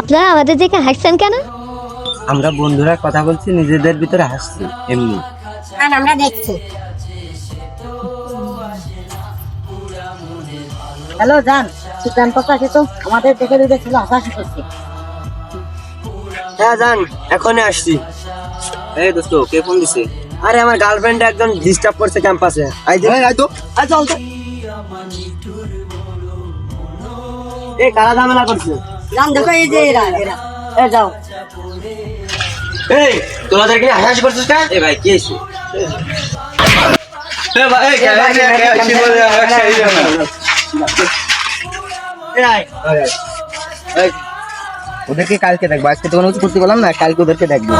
আপনারা আমাদের দেখে হাসছেন কেন? আমরা বন্ধুরা কথা বলছি নিজেদের ভিতরে হাসছি এমনি। আর আমরা দেখছি। হ্যালো জান ক্যাম্পাসে আসি তো আমাদের দেখে দেখে ছিল হাসাহাসি করছে। হ্যাঁ জান এখনই আসছি। এই দোস্ত কে ফোন দিছে? আরে আমার গার্লফ্রেন্ড একজন ডিস্টার্ব করছে ক্যাম্পাসে আই দে। আই তো আই চল তো। এই কারা ঝামেলা করছে? জান দেখো এই যে এরা এরা এ যাও এই তোরাদের কি হাসাহাসি করছিস কেন এ ভাই কি হইছে এ ভাই এই কে কি বলে ওদেরকে কালকে দেখব আজকে তো কোনো কিছু করতে বললাম না কালকে ওদেরকে দেখব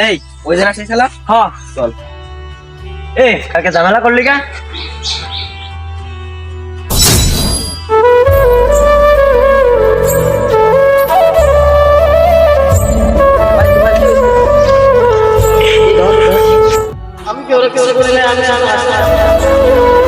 এই ওই দিন আসিস খেলা হ্যাঁ চল এ কালকে ঝামেলা করলি কেন করে আমি